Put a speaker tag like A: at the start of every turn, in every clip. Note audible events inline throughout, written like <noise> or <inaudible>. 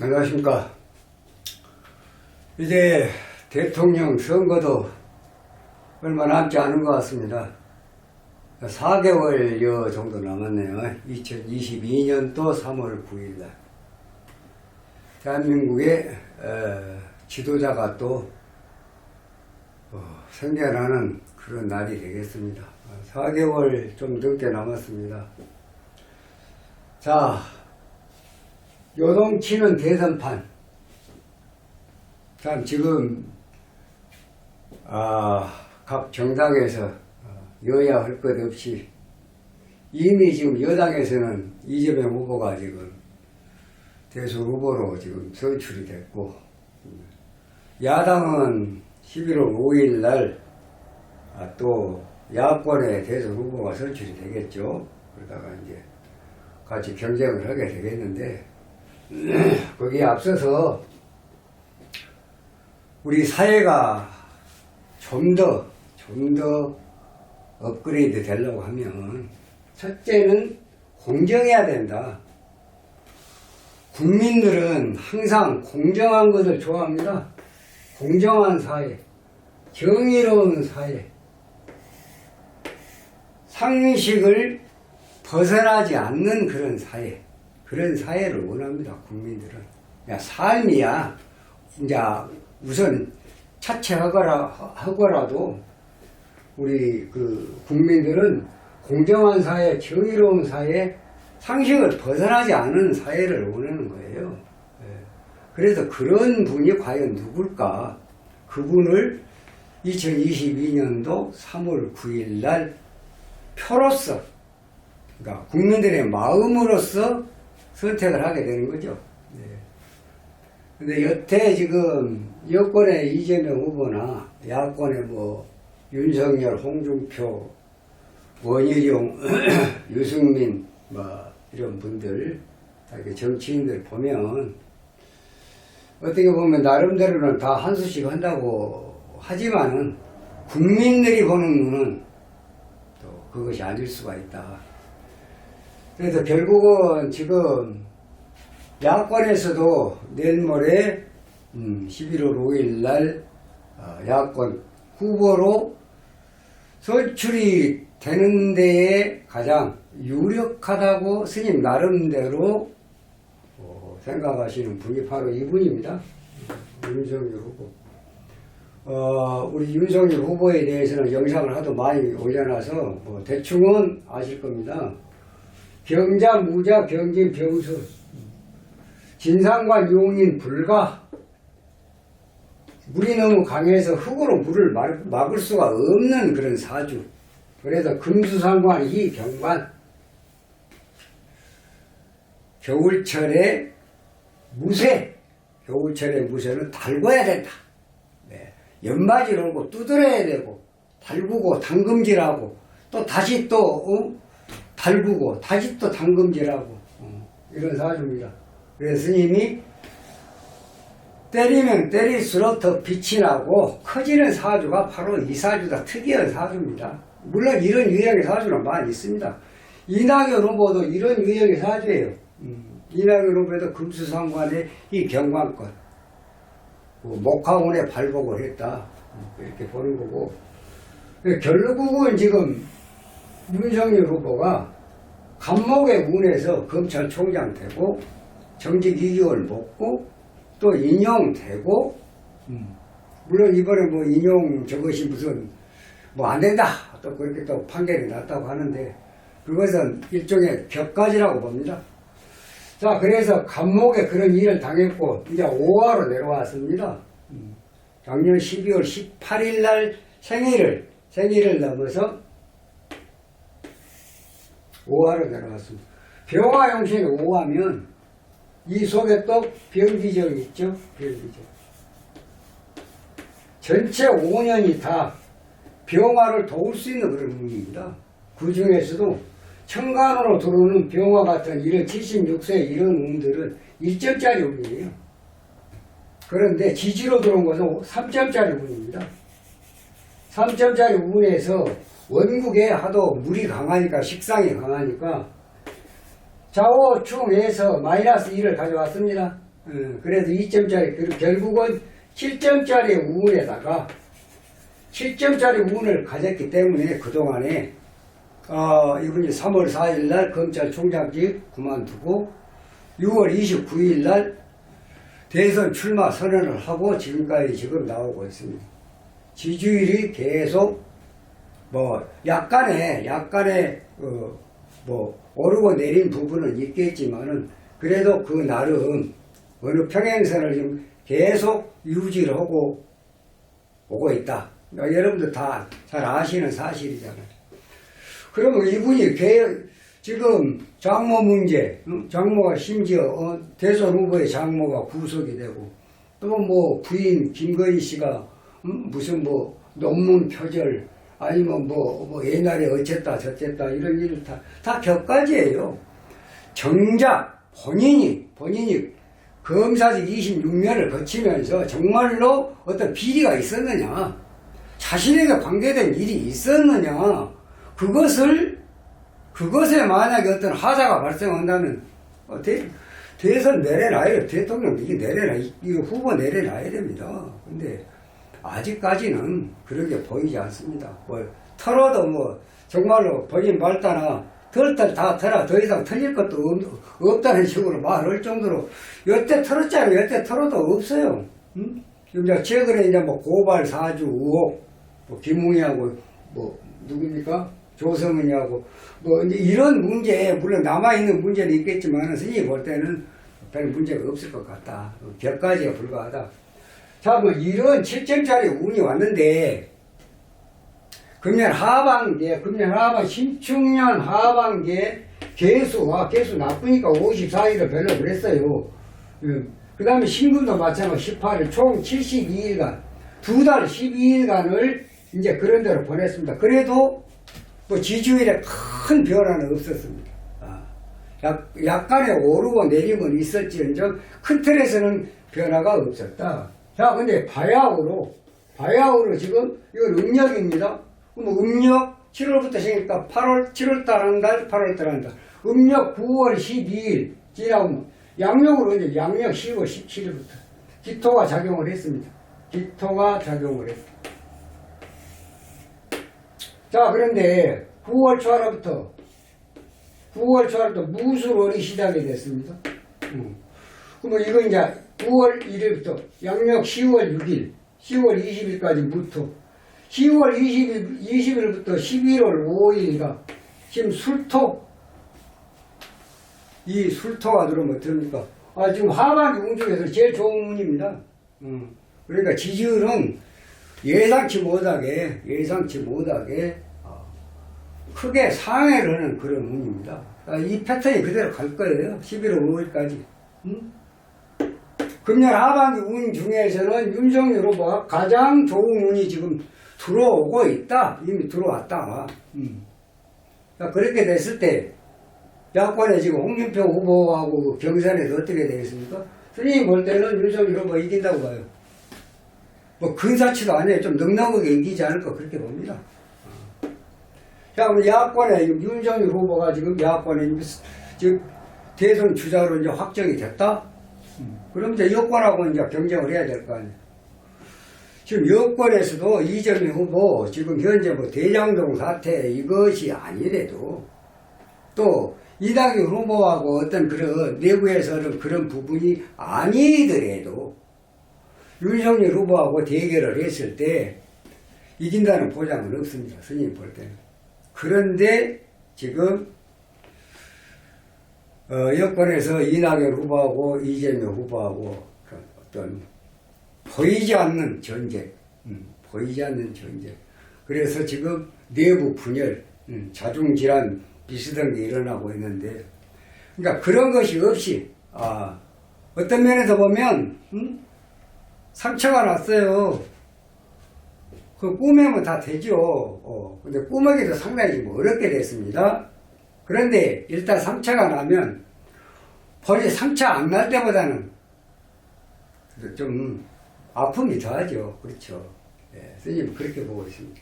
A: 안녕하십니까. 이제 대통령 선거도 얼마 남지 않은 것 같습니다. 4개월여 정도 남았네요. 2022년도 3월 9일 날. 대한민국의 어, 지도자가 또 어, 생겨나는 그런 날이 되겠습니다. 4개월 좀 넘게 남았습니다. 자, 요동치는 대선판. 참 지금 아, 각 정당에서 어, 여야 할 것 없이 이미 지금 여당에서는 이재명 후보가 지금 대선 후보로 지금 선출이 됐고 야당은 11월 5일 날 아, 또 야권의 대선 후보가 선출이 되겠죠. 그러다가 이제 같이 경쟁을 하게 되겠는데 거기에 앞서서 우리 사회가 좀 더, 좀 더 업그레이드 되려고 하면 첫째는 공정해야 된다. 국민들은 항상 공정한 것을 좋아합니다. 공정한 사회, 정의로운 사회, 상식을 벗어나지 않는 그런 사회, 그런 사회를 원합니다, 국민들은. 야, 삶이야. 이제 우선 차치하거라, 하거라도 우리 그 국민들은 공정한 사회, 정의로운 사회, 상식을 벗어나지 않은 사회를 원하는 거예요. 예. 그래서 그런 분이 과연 누굴까? 그분을 2022년도 3월 9일 날 표로서, 그러니까 국민들의 마음으로서 선택을 하게 되는 거죠. 네. 근데 여태 지금 여권의 이재명 후보나 야권의 뭐 윤석열, 홍준표, 원희룡, <clears throat> 유승민 뭐 이런 분들 다 이렇게 정치인들 보면 어떻게 보면 나름대로는 다 한 수씩 한다고 하지만은 국민들이 보는 눈은 또 그것이 아닐 수가 있다. 그래서 결국은 지금 야권에서도 내일 모레 음, 11월 5일 날 어, 야권 후보로 선출이 되는 데에 가장 유력하다고 스님 나름대로 어, 생각하시는 분이 바로 이분입니다. 윤석열 후보. 어, 우리 윤석열 후보에 대해서는 영상을 하도 많이 올려놔서 뭐 대충은 아실 겁니다. 병자, 무자, 병진, 병수, 진상과 용인 불가, 물이 너무 강해서 흙으로 물을 막- 막을 수가 없는 그런 사주. 그래서 금수상관, 이병관, 겨울철에 무쇠, 겨울철에 무쇠는 달궈야 된다. 네. 연마질 오고 두드려야 되고, 달구고, 당금질하고, 또 다시 또, 어? 달구고, 다시 또 당금질하고, 어, 이런 사주입니다. 그래서 스님이 때리면 때릴수록 더 빛이 나고 커지는 사주가 바로 이 사주다. 특이한 사주입니다. 물론 이런 유형의 사주는 많이 있습니다. 이낙연 후보도 이런 유형의 사주예요. 음, 이낙연 후보도 금수상관의 이 경관권, 그 목화원에 발복을 했다. 음, 이렇게 보는 거고. 결국은 지금 윤석열 후보가 감목의 운에서 검찰총장 되고 정직 2개월 먹고 또 인용되고 음, 물론 이번에 뭐 인용 저것이 무슨 뭐 안 된다 또 그렇게 또 판결이 났다고 하는데 그것은 일종의 격가지라고 봅니다. 자 그래서 감목에 그런 일을 당했고 이제 5화로 내려왔습니다. 음, 작년 12월 18일 날 생일을 생일을 넘어서 5화로 내려왔습니다. 병화 용신이 5화면 이 속에 또 병기정이 있죠? 병기정. 전체 5년이 다 병화를 도울 수 있는 그런 운입니다. 그 중에서도 천간으로 들어오는 병화 같은 이런 76세 이런 운들은 1점짜리 운이에요. 그런데 지지로 들어온 것은 3점짜리 운입니다. 3점짜리 운에서 원국에 하도 물이 강하니까 식상이 강하니까 좌우충에서 마이너스 1을 가져왔습니다. 어, 그래도 2점짜리, 결국은 7점짜리 운에다가 7점짜리 운을 가졌기 때문에 그동안에, 어, 이분이 3월 4일 날 검찰총장직 그만두고 6월 29일 날 대선 출마 선언을 하고 지금까지 지금 나오고 있습니다. 지지율이 계속 뭐 약간의 약간의 어, 뭐 오르고 내린 부분은 있겠지만은 그래도 그 나름 어느 평행선을 지금 계속 유지를 하고 오고 있다. 그러니까 여러분들 다 잘 아시는 사실이잖아요. 그러면 이분이 개, 지금 장모 문제, 응? 장모가 심지어 어, 대선 후보의 장모가 구속이 되고 또 뭐 부인 김건희 씨가 음, 무슨 뭐 논문 표절 아니면 뭐, 뭐 옛날에 어쨌다 저쨌다 이런 일을 다, 다 격가지예요. 정작 본인이 본인이 검사직 26년을 거치면서 정말로 어떤 비리가 있었느냐 자신에게 관계된 일이 있었느냐 그것을 그것에 만약에 어떤 하자가 발생한다면 어, 대, 대선 내려놔야 대통령 이게 내려놔 이거 후보 내려놔야 됩니다. 근데 아직까지는 그렇게 보이지 않습니다. 뭐 털어도 뭐 정말로 본인 말따나 털털 다 털어 더 이상 틀릴 것도 없, 없다는 식으로 말할 정도로 여태 털었잖아요. 여태 털어도 없어요. 음? 이제 최근에 이제 뭐 고발 사주 의혹 뭐 김웅이하고 뭐 누굽니까 조성은이하고 뭐 이런 문제 물론 남아 있는 문제는 있겠지만 선생님이 볼 때는 별 문제가 없을 것 같다. 격까지가 불과하다. 자, 뭐 이런 7점짜리 운이 왔는데 금년 하반기에 금년 하반 신축년 하반기에 개수와 개수 나쁘니까 54일을 별로 그랬어요. 그 다음에 신금도 마찬가지 18일 총 72일간 두 달 12일간을 이제 그런 대로 보냈습니다. 그래도 뭐 지지율에 큰 변화는 없었습니다. 아, 약, 약간의 오르고 내림은 있었지언정 큰 틀에서는 변화가 없었다. 자, 근데 바야흐로, 바야흐로 지금, 이건 음력입니다. 그럼 음력 7월부터 시니까 8월, 7월달 한 달, 8월달 한 달. 음력 9월 12일 지나면 양력으로 이제 양력 10월 17일부터 기토가 작용을 했습니다. 기토가 작용을 했습니다. 자, 그런데 9월 초하루부터 9월 초하루부터 무술월이 시작이 됐습니다. 음. 그러면 이거 이제 9월 1일부터 양력 10월 6일, 10월 20일까지 무토, 10월 20일, 20일부터 11월 5일가 지금 술토, 이 술토가 들어오면 어떻습니까? 아, 지금 하반기 운 중에서 제일 좋은 운입니다. 음. 그러니까 지지율은 예상치 못하게, 예상치 못하게 어, 크게 상해를 하는 그런 운입니다. 아, 이 패턴이 그대로 갈 거예요. 11월 5일까지. 음? 금년 하반기 운 중에서는 윤석열 후보가 가장 좋은 운이 지금 들어오고 있다. 이미 들어왔다. 음. 그러니까 그렇게 됐을 때 야권에 지금 홍준표 후보하고 경선에서 어떻게 되겠습니까? 선생님 볼 때는 윤석열 후보 이긴다고 봐요. 뭐 근사치도 아니에요. 좀 넉넉하게 이기지 않을까 그렇게 봅니다. 자, 그럼 야권에 윤석열 후보가 지금 야권에 지금 대선 주자로 이제 확정이 됐다? 그럼 이제 여권하고 이제 경쟁을 해야 될 거 아니에요. 지금 여권에서도 이재명 후보 지금 현재 뭐 대장동 사태 이것이 아니래도 또 이낙연 후보하고 어떤 그런 내부에서는 그런 부분이 아니더라도 윤석열 후보하고 대결을 했을 때 이긴다는 보장은 없습니다. 스님 볼 때는. 그런데 지금 어, 여권에서 이낙연 후보하고 이재명 후보하고 그 어떤 보이지 않는 전쟁, 음, 보이지 않는 전쟁. 그래서 지금 내부 분열, 음, 자중질환 비슷한 게 일어나고 있는데, 그러니까 그런 것이 없이 아, 어떤 면에서 보면 음? 상처가 났어요. 그 꾸매면 다 되죠. 어, 근데 꾸미기도 상당히 좀 어렵게 됐습니다. 그런데 일단 상처가 나면 벌이 상처 안 날 때보다는 좀 아픔이 더하죠. 그렇죠. 예, 선생님 그렇게 보고 있습니다.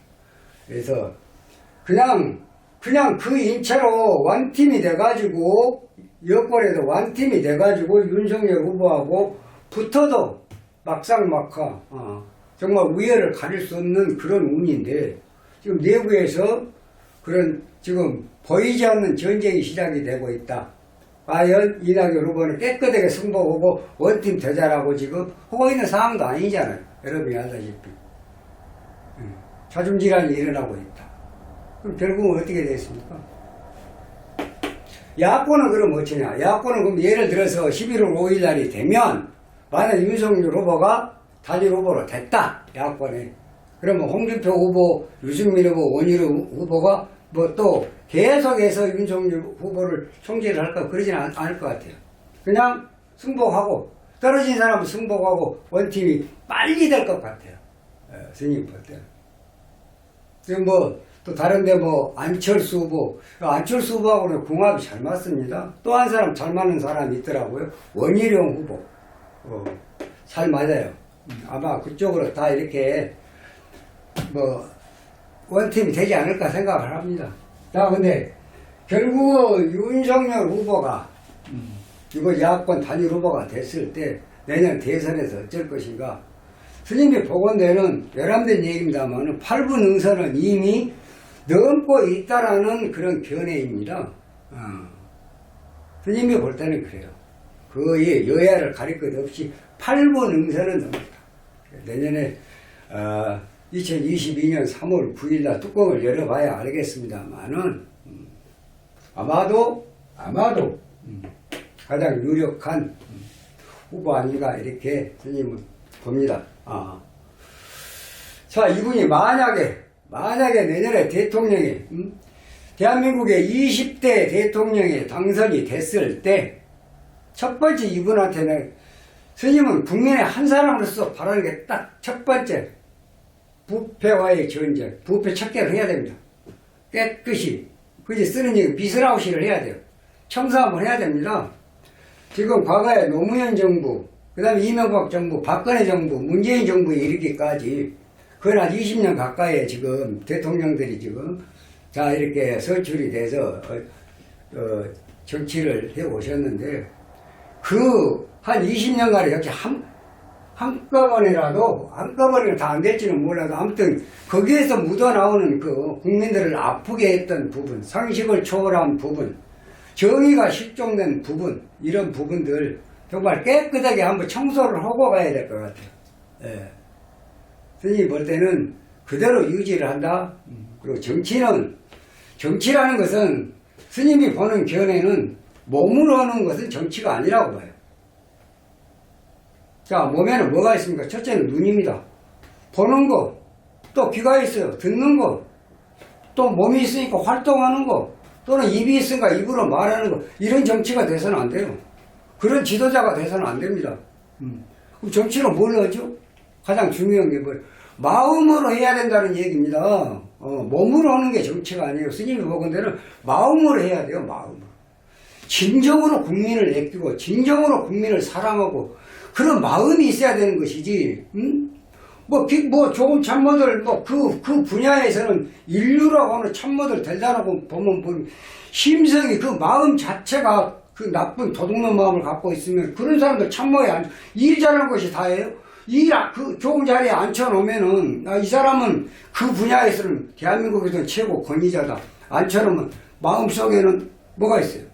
A: 그래서 그냥 그냥 그 인체로 원팀이 돼가지고 여권에도 완팀이 돼가지고 윤석열 후보하고 붙어도 막상 막하 어, 정말 우열을 가릴 수 없는 그런 운인데 지금 내부에서 그런 지금 보이지 않는 전쟁이 시작이 되고 있다. 과연 이낙연 후보는 깨끗하게 승복하고 원팀 되자라고 지금 하고 있는 상황도 아니잖아요. 여러분이 알다시피. 음, 자존 질환이 일어나고 있다. 그럼 결국은 어떻게 되겠습니까? 야권은 그럼 어쩌냐? 야권은 그럼 예를 들어서 11월 5일 날이 되면 만약 윤석열 후보가 단일 후보로 됐다. 야권에. 그러면 홍준표 후보, 유승민 후보, 원희룡 후보가 뭐 또 계속해서 윤석열 후보를 총재를 할까 그러진 않, 않을 것 같아요. 그냥 승복하고 떨어진 사람은 승복하고 원팀이 빨리 될 것 같아요. 예, 스님 볼 때는. 지금 뭐, 또 다른데 뭐, 안철수 후보, 안철수 후보하고는 궁합이 잘 맞습니다. 또 한 사람 잘 맞는 사람이 있더라고요. 원희룡 후보. 어, 잘 맞아요. 음, 아마 그쪽으로 다 이렇게, 뭐, 원팀이 되지 않을까 생각을 합니다. 자, 근데, 결국은 윤석열 후보가, 음, 이거 야권 단일 후보가 됐을 때, 내년 대선에서 어쩔 것인가, 스님이 복원되는 외람된 얘기입니다만 8분 응선은 이미 넘고 있다라는 그런 견해입니다. 어. 스님이 볼 때는 그래요. 거의 여야를 가릴 것 없이 8분 응선은 넘었다. 내년에 어, 2022년 3월 9일날 뚜껑을 열어봐야 알겠습니다만은 음, 아마도 아마도 음, 가장 유력한 음, 후보 아닌가 이렇게 스님은 봅니다. 아. 자, 이분이 만약에, 만약에 내년에 대통령이, 음? 대한민국의 20대 대통령이 당선이 됐을 때, 첫 번째 이분한테는 스님은 국민의 한 사람으로서 바라는 게 딱 첫 번째, 부패와의 전쟁, 부패 척결을 해야 됩니다. 깨끗이. 그지 쓰는 얘기, 비스라우시를 해야 돼요. 청소 한번 해야 됩니다. 지금 과거에 노무현 정부, 그 다음에 이명박 정부, 박근혜 정부, 문재인 정부에 이르기까지 거의 한 20년 가까이 지금 대통령들이 지금 자 이렇게 선출이 돼서 어, 어, 정치를 해 오셨는데 그 한 20년간에 역시 한 한꺼번에라도 한꺼번에 다 안 될지는 몰라도 아무튼 거기에서 묻어나오는 그 국민들을 아프게 했던 부분, 상식을 초월한 부분, 정의가 실종된 부분 이런 부분들 정말 깨끗하게 한번 청소를 하고 가야 될 것 같아요. 예. 선생님이 볼 때는 그대로 유지를 한다. 그리고 정치는 정치라는 것은 스님이 보는 견해는 몸으로 하는 것은 정치가 아니라고 봐요. 자, 몸에는 뭐가 있습니까? 첫째는 눈입니다. 보는 거, 또 귀가 있어요. 듣는 거, 또 몸이 있으니까 활동하는 거, 또는 입이 있으니까 입으로 말하는 거, 이런 정치가 돼서는 안 돼요. 그런 지도자가 돼서는 안 됩니다. 음. 그럼 정치로 뭘 하죠? 가장 중요한 게 뭐예요? 마음으로 해야 된다는 얘기입니다. 어, 몸으로 하는 게 정치가 아니에요. 스님이 보건대는 마음으로 해야 돼요, 마음으로. 진정으로 국민을 애끼고, 진정으로 국민을 사랑하고, 그런 마음이 있어야 되는 것이지, 음? 뭐, 기- 뭐, 좋은 참모들, 뭐, 그, 그 분야에서는 인류라고 하는 참모들 대단하고 보면, 보면, 심성이 그 마음 자체가 그 나쁜 도둑놈 마음을 갖고 있으면 그런 사람들 참모에 앉, 일 잘하는 것이 다예요. 일, 아- 그 좋은 자리에 앉혀놓으면은, 아, 이 사람은 그 분야에서는 대한민국에서는 최고 권위자다. 앉혀놓으면 마음속에는 뭐가 있어요?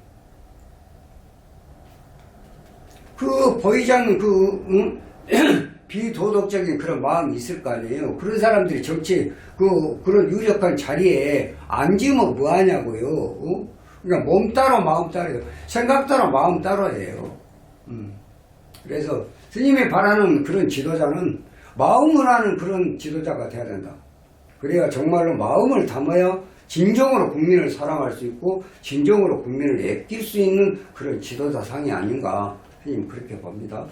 A: 그 보이지 않는 그 응? <clears throat> 비도덕적인 그런 마음이 있을 거 아니에요. 그런 사람들이 정치 그 그런 유력한 자리에 앉으면 뭐 하냐고요. 어? 그러니까 몸 따로 마음 따로요. 생각 따로 마음 따로예요. 음. 그래서 스님이 바라는 그런 지도자는 마음을 하는 그런 지도자가 돼야 된다. 그래야 정말로 마음을 담아야 진정으로 국민을 사랑할 수 있고 진정으로 국민을 애낄 수 있는 그런 지도자 상이 아닌가 스님 그렇게 봅니다.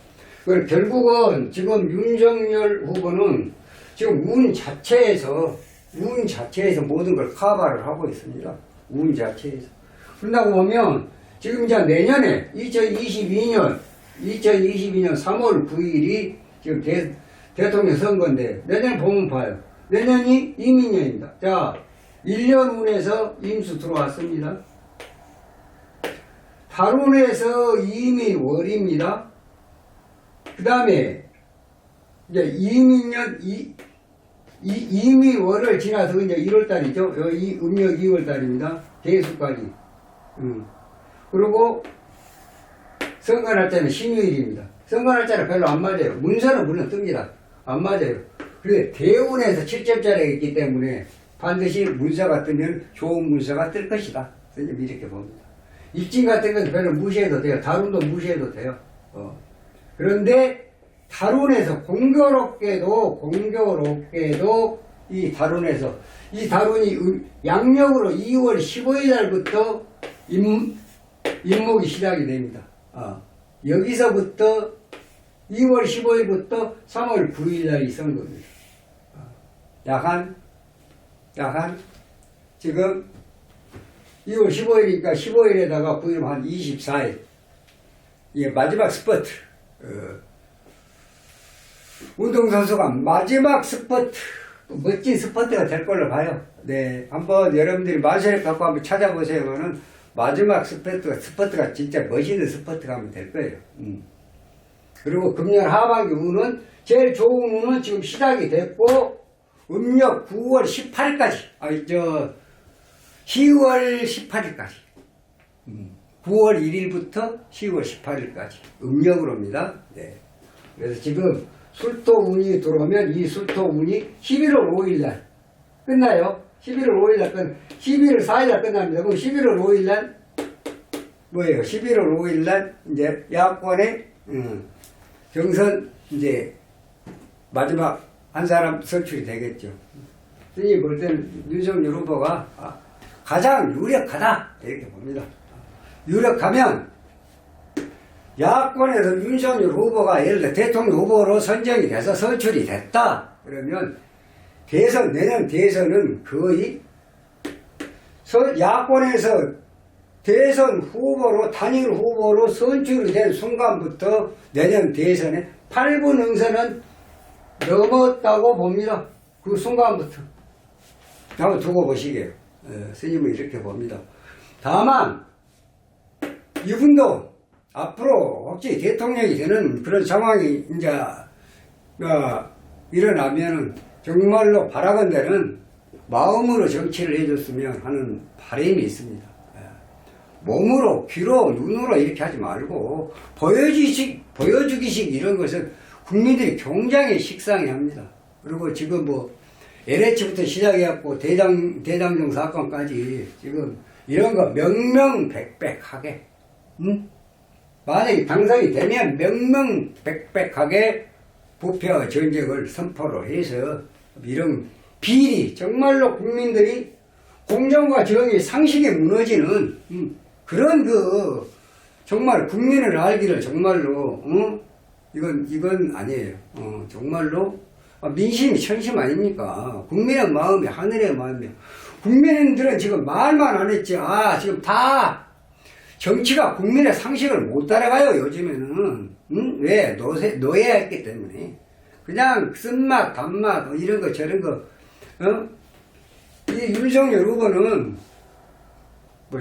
A: 그 결국은 지금 윤석열 후보는 지금 운 자체에서 운 자체에서 모든 걸 커버를 하고 있습니다. 운 자체에서. 그런다고 보면 지금 이제 내년에 2022년 2022년 3월 9일이 지금 대, 대통령 선거인데 내년 보면 봐요. 내년이 이민년입니다. 자, 1년 운에서 임수 들어왔습니다. 달운에서 이미 월입니다. 그 다음에 이제 이민년 이, 이 이미 월을 지나서 이제 1월 달이죠. 이 음력 2월 달입니다. 대수까지. 음. 그리고 선거 날짜는 신유일입니다. 선거 날짜는 별로 안 맞아요. 문서는 물론 뜹니다. 안 맞아요. 그런데 대운에서 7점짜리가 있기 때문에 반드시 문서가 뜨면 좋은 문서가 뜰 것이다. 이렇게 봅니다. 입진 같은 건 별로 무시해도 돼요. 다룬도 무시해도 돼요. 어. 그런데 다룬에서 공교롭게도 공교롭게도 이 다룬에서 이 다룬이 음- 양력으로 2월 15일 날부터 임, 임목이 시작이 됩니다. 아, 여기서부터 2월 15일부터 3월 9일 날이 선거입니다. 아, 약한 약한 지금 2월 15일이니까 15일에다가 9일 한 24일. 이게 마지막 스퍼트. 어, 운동선수가 마지막 스퍼트. 멋진 스퍼트가 될 걸로 봐요. 네 한번 여러분들이 마셔를 갖고 한번 찾아보세요는 마지막 스퍼트가 스퍼트가 진짜 멋있는 스퍼트가 하면 될 거예요. 음. 그리고 금년 하반기 운은 제일 좋은 운은 지금 시작이 됐고 음력 9월 18일까지. 아니 저 10월 18일까지 9월 1일부터 10월 18일까지 음력으로입니다. 네. 그래서 지금 술토 운이 들어오면 이 술토 운이 11월 5일 날 끝나요. 11월 5일 날 끝, 11월 4일 날 끝납니다. 그럼 11월 5일 날 뭐예요? 11월 5일 날 이제 야권의 음, 경선 이제 마지막 한 사람 선출이 되겠죠. 선생님 볼 때는 윤석열 후보가 아, 가장 유력하다 이렇게 봅니다. 유력하면 야권에서 윤석열 후보가 예를 들어 대통령 후보로 선정이 돼서 선출이 됐다 그러면 대선 내년 대선은 거의 서- 야권에서 대선 후보로 단일 후보로 선출이 된 순간부터 내년 대선에 8분 응선은 넘었다고 봅니다. 그 순간부터. 한번 두고 보시게요. 어, 스님은 이렇게 봅니다. 다만 이분도 앞으로 혹시 대통령이 되는 그런 상황이 이제 어, 일어나면은 정말로 바라건대는 마음으로 정치를 해줬으면 하는 바람이 있습니다. 예. 몸으로, 귀로, 눈으로 이렇게 하지 말고 보여주기식, 보여주기식 이런 것은 국민들이 굉장히 식상해 합니다. 그리고 지금 뭐 LH부터 시작해갖고 대장, 대장정 사건까지 지금 이런 거 명명백백하게, 응? 만약에 당선이 되면 명명백백하게 부패와 전쟁을 선포를 해서 이런 비리, 정말로 국민들이 공정과 정의 상식에 무너지는 음, 그런 그 정말 국민을 알기를 정말로 어? 이건 이건 아니에요. 어, 정말로 아, 민심이 천심 아닙니까? 국민의 마음이 하늘의 마음이에요. 국민들은 지금 말만 안 했지. 아 지금 다 정치가 국민의 상식을 못 따라가요 요즘에는 응? 왜 노세, 노예했기 때문에 그냥 쓴맛 단맛 뭐 이런 거 저런 거 어? 이 윤석열 후보는 뭐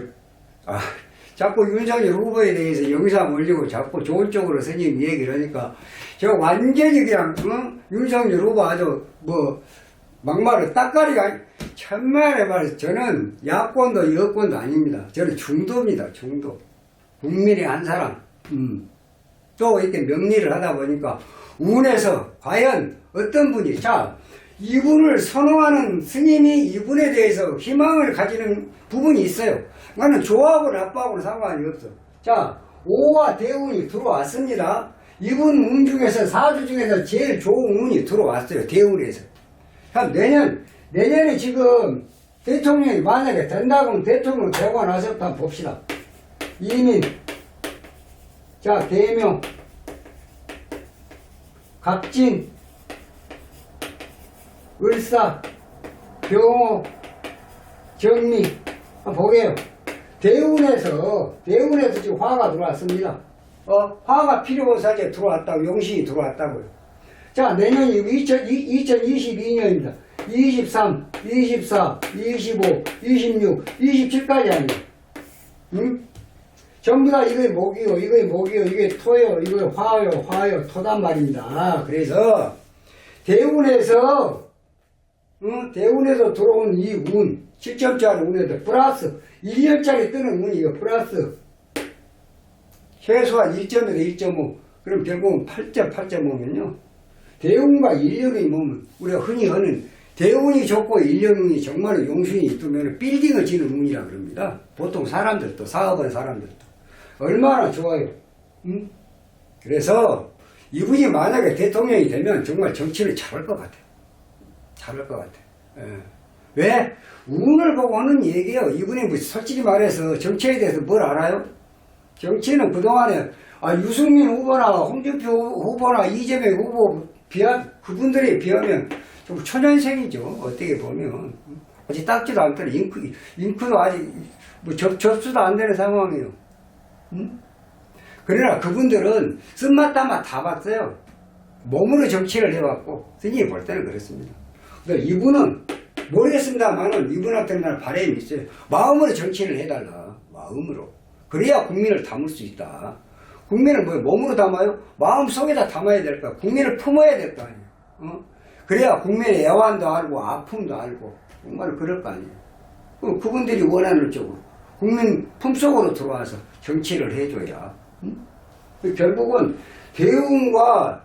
A: 아, 자꾸 윤석열 후보에 대해서 영상 올리고 자꾸 좋은 쪽으로 선생님 얘기를 하니까 저 완전히 그냥 어? 윤석열 후보 아주 뭐 막말을 따까리가 천만에 말해서 저는 야권도 여권도 아닙니다. 저는 중도입니다. 중도. 국민의 한 사람. 음. 또 이렇게 명리를 하다 보니까 운에서 과연 어떤 분이 자 이분을 선호하는 스님이 이분에 대해서 희망을 가지는 부분이 있어요. 나는 좋아하고 나빠하고는 상관이 없어. 자 오와 대운이 들어왔습니다. 이분 운 중에서 사주 중에서 제일 좋은 운이 들어왔어요. 대운에서. 한 내년 내년에 지금 대통령이 만약에 된다고 하면 대통령 되고 나서부터 한번 봅시다. 이민 자 대명 갑진 을사 병호 정미 한번 보게요. 대운에서 대운에서 지금 화가 들어왔습니다. 어 화가 필요사제 들어왔다고 용신이 들어왔다고요. 자, 내년이 2000, 2022년입니다. 23, 24, 25, 26, 27까지 아니에요. 응? 전부 다 이거의 목이요, 이거의 목이요, 이게 토요, 이거 화요, 화요, 토단 말입니다. 그래서 대운에서 어? 대운에서 들어온 이 운, 7점짜리 운에도 플러스 1년짜리 뜨는 운이 이거 플러스 최소한 1점에서 1.5 그럼 결국은 8점, 8.5면요 대운과 일령이 뭐면 우리가 흔히 하는 대운이 좋고 일령이 정말로 용신이 있으면 빌딩을 지는 운이라 그럽니다. 보통 사람들도 사업하는 사람들도 얼마나 좋아요. 응? 그래서 이분이 만약에 대통령이 되면 정말 정치를 잘할 것 같아요. 잘할 것 같아요. 예. 왜? 운을 보고 하는 얘기예요. 이분이 뭐 솔직히 말해서 정치에 대해서 뭘 알아요? 정치는 그동안에 아, 유승민 후보나 홍준표 후보나 이재명 후보 비하 그분들에 비하면 좀 초년생이죠. 어떻게 보면 아직 닦지도 않더라. 잉크 잉크도 아직 뭐 접, 접수도 안 되는 상황이에요. 응? 그러나 그분들은 쓴맛다맛 다 봤어요. 몸으로 정치를 해왔고 스님이 볼 때는 그렇습니다. 근데 이분은 모르겠습니다만은 이분한테는 날 바람이 있어요. 마음으로 정치를 해달라. 마음으로. 그래야 국민을 담을 수 있다. 국민을 뭐 몸으로 담아요? 마음 속에다 담아야 될 거야. 국민을 품어야 될 거 아니에요. 어? 그래야 국민의 애환도 알고 아픔도 알고 정말 그럴 거 아니에요. 그럼 그분들이 원하는 쪽으로 국민 품속으로 들어와서 정치를 해줘야 응? 결국은 대웅과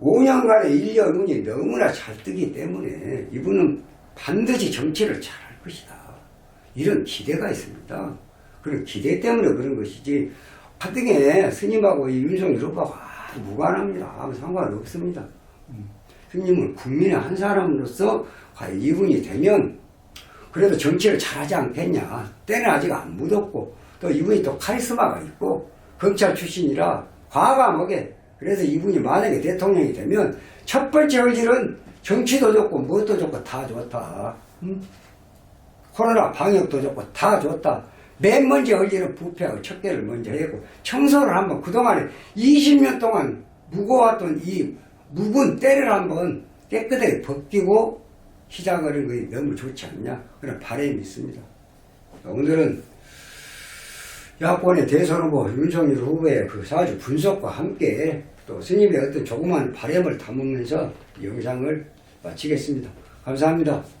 A: 5년간의 1년 운이 너무나 잘 뜨기 때문에 이분은 반드시 정치를 잘 할 것이다. 이런 기대가 있습니다. 그런 기대 때문에 그런 것이지 하등에 스님하고 이 윤석열 아주 무관합니다. 아무 상관없습니다. 음. 스님은 국민의 한 사람으로서 과연 이분이 되면 그래도 정치를 잘하지 않겠냐. 때는 아직 안 묻었고 또 이분이 또 카리스마가 있고 검찰 출신이라 과감하게 그래서 이분이 만약에 대통령이 되면 첫 번째 할 일은 정치도 좋고 무엇도 좋고 다 좋다. 음? 코로나 방역도 좋고 다 좋다. 맨 먼저 할 일은 부패하고 척결을 먼저 하고 청소를 한번 그동안에 20년 동안 묵어왔던 이 묵은 때를 한번 깨끗하게 벗기고 시작하는 것이 너무 좋지 않냐 그런 바람이 있습니다. 오늘은 야권의 대선 후보 윤석열 후보의 그 사주 분석과 함께 또 스님의 어떤 조그만 바람을 담으면서 이 영상을 마치겠습니다. 감사합니다.